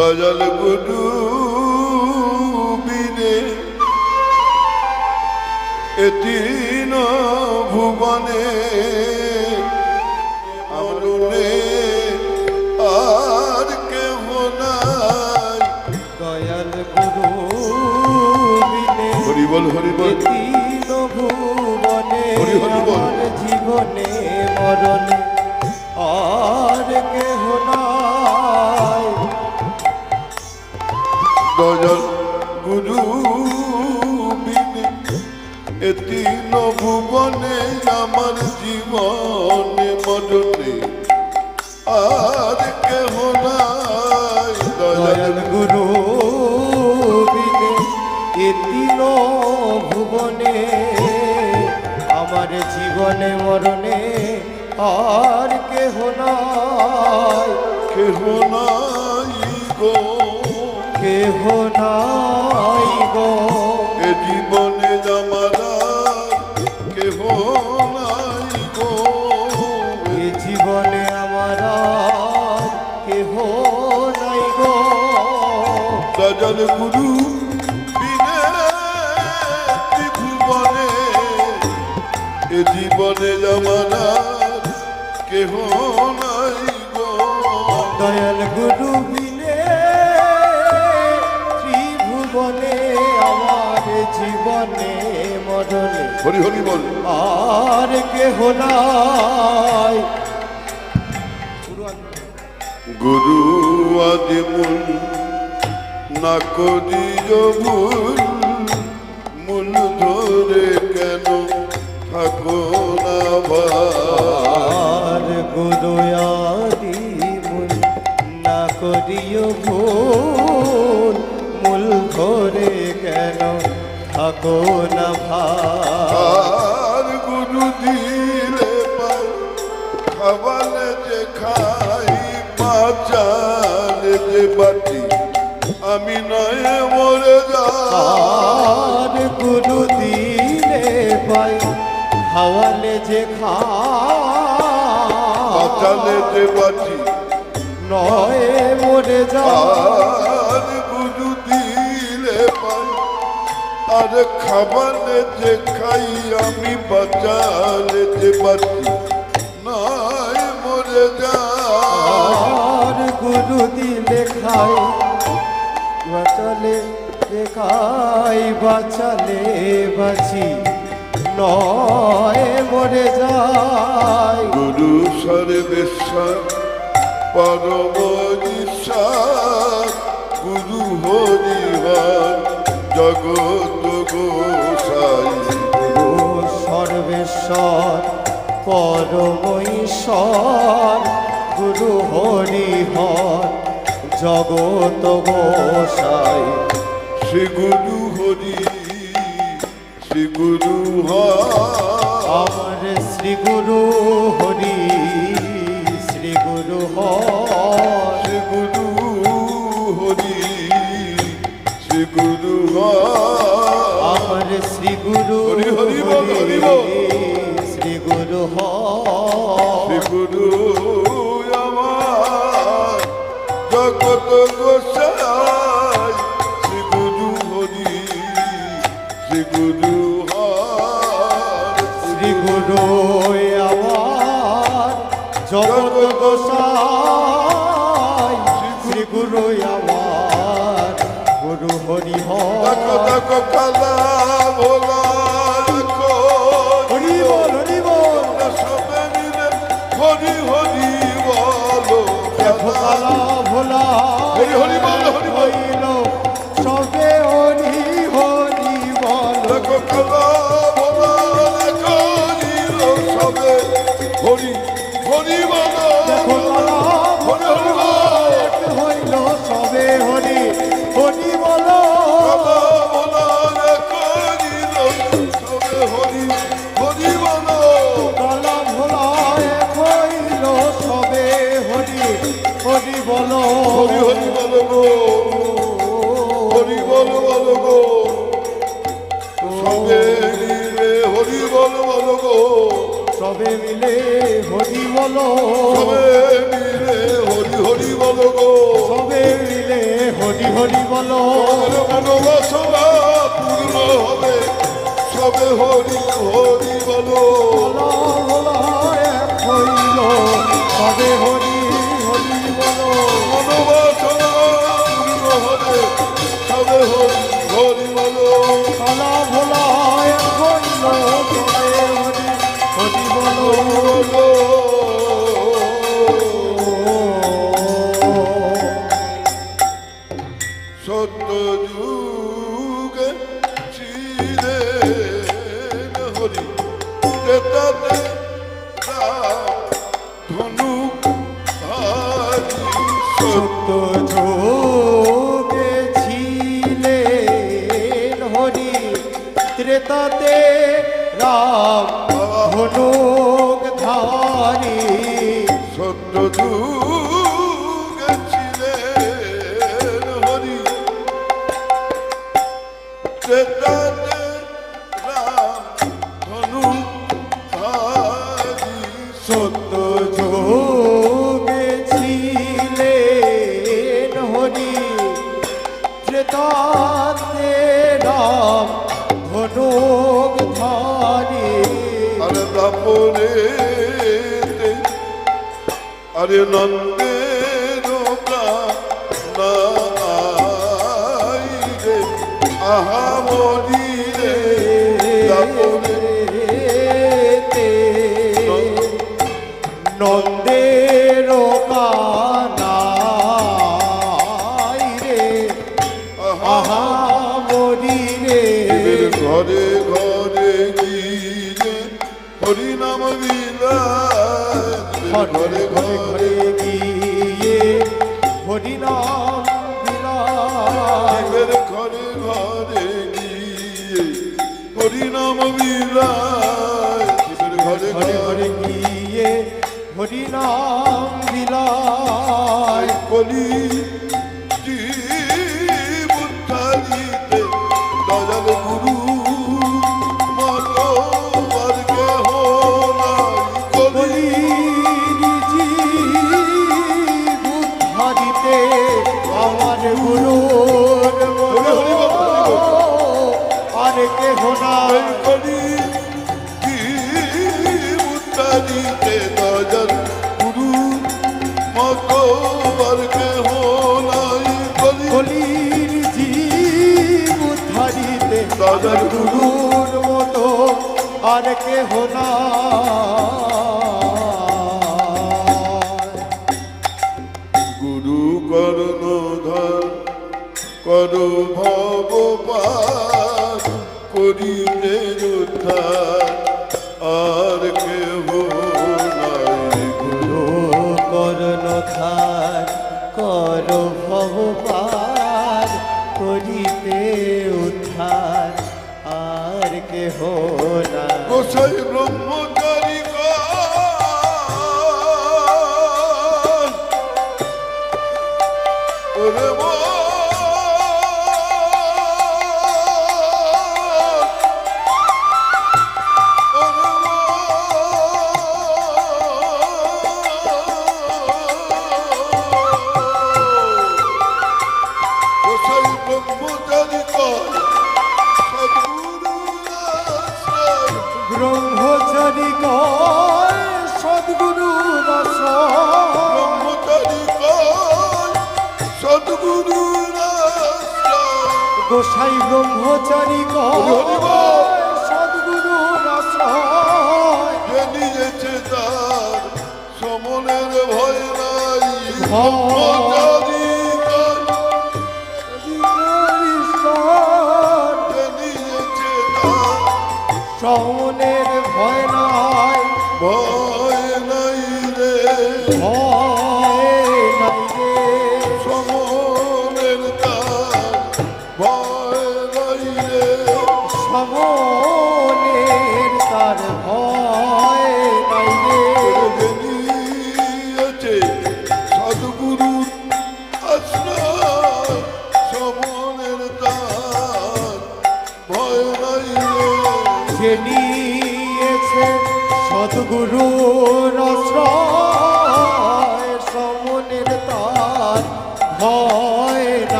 দয়াল গুরু বিনে। এতিন ভুবনে আমরুনে আর কেহ নাই। দয়াল গুরু বিনে। হরিবল হরিবল দীন ভুবনে হরি হরি বল। আমার জীবনে মরণে। আর বিনে এতিন ভুবনে আমার জীবনে মরণে। আর কেহ নাই দয়াল গুরু বিনে এ তিন ভুবনে আমার জীবনে মরণে। আর কেহ নাই কেহ নাই গো কেহ নাই গো। এ জীবনে জামারা কেহ নাই গো। এ জীবনে আমার কেহ নাই গো। দয়াল গুরু বিনে এ জীবনে জামারা কেহ জীবনে মরণে হরি হরি বল। আর কেহ নাই। গুরু আদিমুল না করিও ভুল মূল ধরে কেন থাকো না ভাই আর গুরু আদি মূল না করিও ভুল মূল ধরে কেন থাকো না ভাই আর গুরু দিলে খাবালে যে খাই বাঁচালে যে বাটি আমি নয় মরে যাই। আর গুরু দিলে পাই হাওয়ালে যে খা বাঁচালে যে বাটি নয় মরে যা আর খাবালে যে খাই আমি বাঁচালে যে বাটি নয় মরে যাই আর গুরু দিলে খাই বাঁচালে যে খাই বাঁচালে বাঁচি। নয় মরে যায়। গুরু সর্বেশ্বর পরম ঈশ্বর গুরু হরিহর গুরু সর্বেশ্বর পরম ঈশ্বর গুরু হরিহর জগত গোসাই। শ্রী গুরু হরি শ্রী গুরু হর। আমার শ্রী গুরু হরি শ্রী গুরু শ্রী গুরু হরি শ্রী গুরু হর। শ্রী গুরু হরি হরি বল, হরি বল। শ্রী গুরু হর শ্রী গুরু আমার জগত গোসাই। শ্রী গুরু হরি শ্রী গুরু শ্রী গুরু আমার জগত গোসাই। গুরু হরি হর হরি বল হরি বল। হরি হরি বলো ভোলা। হরি হরি বল, হরি বল। সবে মিলে হরি বলো। সবে মিলে হরি হরি বলো গো। সবে মিলে হরি হরি বলো। মনোবাসনা পূর্ণ হবে। সবে হরি হরি বলো। হইল। তবে হরি হরি বলো। মনোবাসনা ত্রেতাতে রাম ধনুক ধারি। সত্য যুগে ছিলেন হরি। ত্রেতাতে রাম ধারি আরে তাপরে আরে নন্দের রে। আহা মরি রে তাপরে নন্দের বিলায় ঘরে ঘরে গিয়ে হরিনাম এবার ঘরে ঘরে গিয়ে হরিনাম এবার ঘরে ঘরে ঘরে গিয়ে হরিনাম বিলায় কলি কর ভগবান করিতে উদ্ধার আর কেহ নাই গুরু। করণ ধার কর ভগবান করিতে উদ্ধার আর কেহ না ভয় নাই।